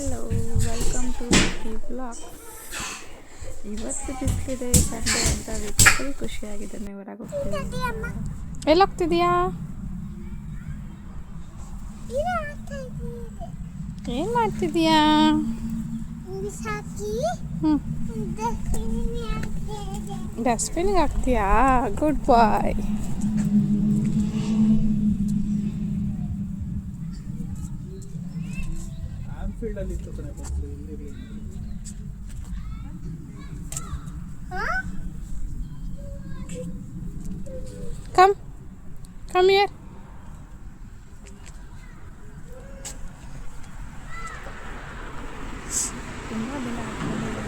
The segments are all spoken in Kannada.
Hello welcome to the blog ಇವತ್ತು ಬಿಸಿಲಿದೆ ಸಂಡೆ ಅಂತ ಅದಕ್ಕೆ ಫುಲ್ ಖುಷಿಯಾಗಿದ್ದಾನೆ ಹೊರಗೆ ಹೋಗ್ತೀವಿ ಎಲ್ಲಿ ಹೋಗ್ತಿದೀಯಾ ಏನು ಮಾಡ್ತಿದೀಯಾ? ಡಸ್ಟ್ಬಿನ್ಗೆ ಹಾಕ್ತೀಯಾ? Good boy. ಆನ್ಫೀಲ್ಡ್ ಅಲ್ಲಿ ಇತ್ತು ಕಣೆ ಬಸ್ಸು ಇಲ್ಲಿರ್ಲಿ ಕಮ್ ಕಮ್ ಇಯರ್ ತುಂಬ ದಿನ ಆದ್ಮೇಲೆ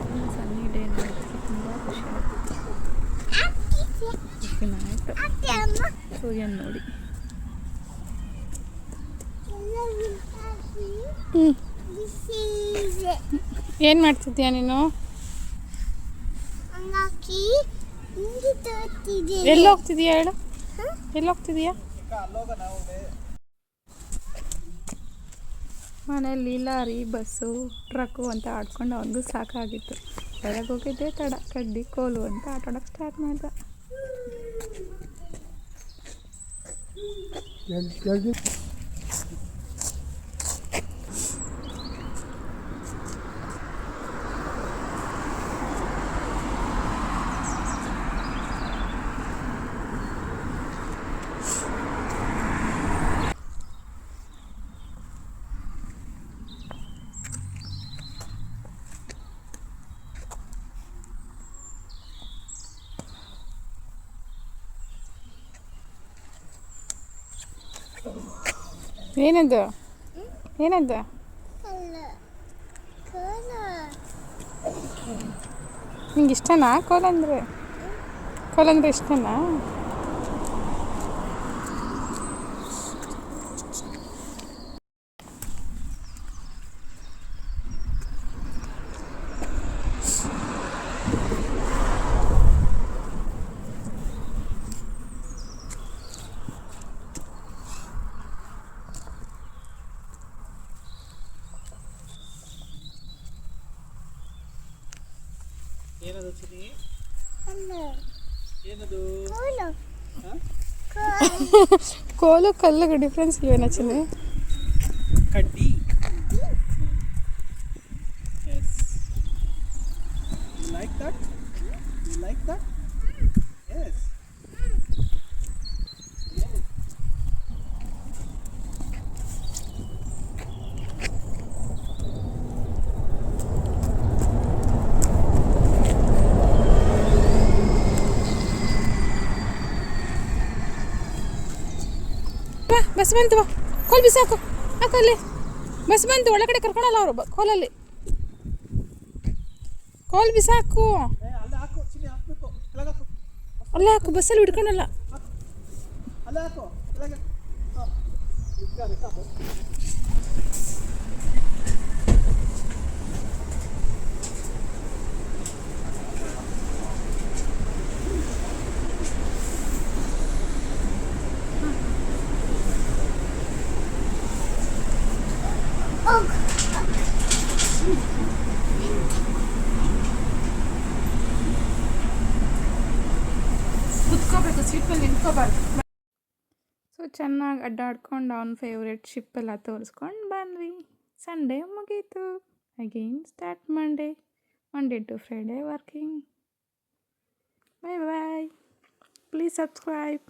ಫುಲ್ ಸನ್ನಿ ಡೇ ನೋಡೋದಕ್ಕೆ ತುಂಬ ಖುಷಿ ಆಗುತ್ತೆ ದಿನ ಆಯಿತು ಸೂರ್ಯನ ನೋಡಿ ಹ್ಞೂ ಏನು ಮಾಡ್ತಿದ್ಯ ನೀನು? ಎಲ್ಲಿ ಹೋಗ್ತಿದ್ಯಾ ಹೇಳು? ಎಲ್ಲಿ ಹೋಗ್ತಿದ್ಯಾ ಮನೇಲಿ ಲಾರಿ ಬಸ್ಸು ಟ್ರಕ್ಕು ಅಂತ ಆಡ್ಕೊಂಡು ಅವನಿಗೂ ಸಾಕಾಗಿತ್ತು. ಹೊರಗೆ ಹೋಗಿದ್ದೆ ತಡ ಕಡ್ಡಿ ಕೋಲು ಅಂತ ಆಟ ಆಡೋಕ್ಕೆ ಸ್ಟಾರ್ಟ್ ಮಾಡ್ದ ಏನದು? ಏನದು? ನಿಂಗೆ ಇಷ್ಟನಾ? ಕೋಲಂದ್ರೆ? ಕೋಲಂದ್ರೆ ಇಷ್ಟನಾ? ಏನದು ಚಿನಿ ಏನದು? ಕೋಲು. ಕಲ್ಲಿಗೆ ಡಿಫ್ರೆನ್ಸ್ ಇಲ್ವೇನ ಚಿನ್ನಿ? ಕಡ್ಡಿ? ಬಸ್ ಬಂತು ಬಾ ಕೋಲ್ ಬಿಸಾಕು. ಹಾಕಲ್ಲಿ ಬಸ್ ಬಂತು ಒಳಗಡೆ ಕರ್ಕೊಳಲ್ಲ ಅವರು ಕೋಲಲ್ಲಿ. ಕೋಲ್ ಬಿಸಾಕು. ಅಲ್ಲೇ ಹಾಕು ಹಾಕು ಅಲ್ಲೇ ಹಾಕು ಬಸ್ಸಲ್ಲಿ ಹಿಡ್ಕೊಳಲ್ಲ ಅಲ್ಲೇ ಹಾಕು ಮೇಲೆ ನಿಂತ್ಕೋಬಾರ್ದು. ಸೊ ಚೆನ್ನಾಗಿ ಅಡ್ಡಾಡ್ಕೊಂಡು ಅವ್ನ ಫೇವ್ರೆಟ್ ಶಿಪ್ಪೆಲ್ಲ ತೋರಿಸ್ಕೊಂಡು ಬಂದ್ವಿ. ಸಂಡೇ ಮುಗೀತು. Again start Monday Monday to Friday working bye bye please subscribe